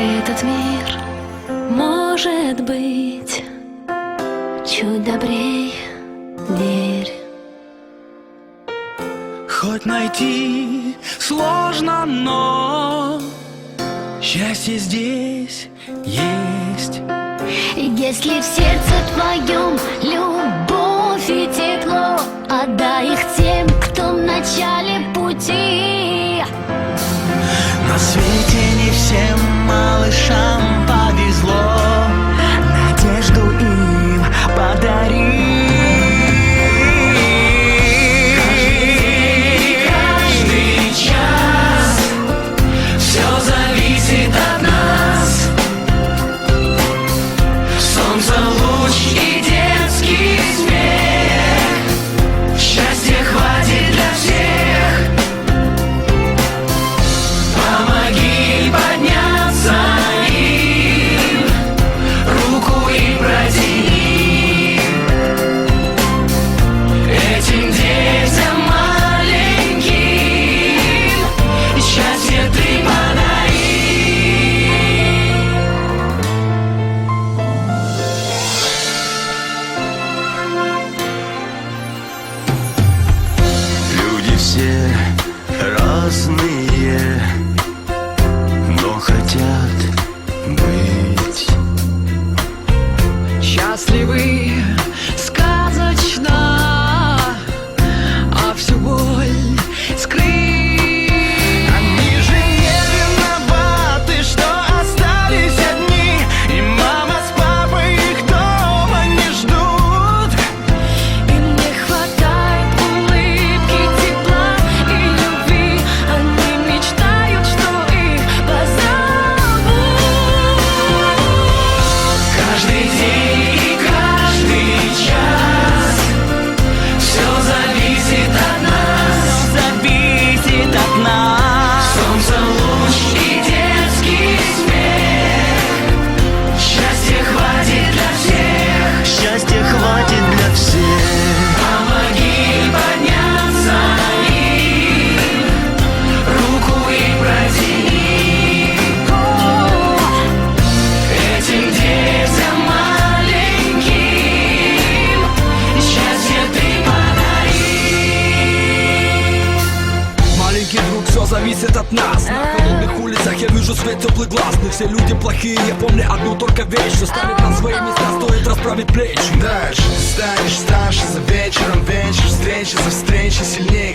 Этот мир может быть чуть добрей верь. Хоть найти сложно, но счастье здесь есть. Если в сердце твоем любовь и тепло, отдай их тем, кто в начале пути. На свете всем малышам все разные, зависит от нас На холодных улицах я вижу свет теплый глаз. Мы все люди плохие, я помню одну только вещь. Что ставит на свои места, стоит расправить плечи. Дальше станешь старше за вечером Вечер встречи за встречи сильнее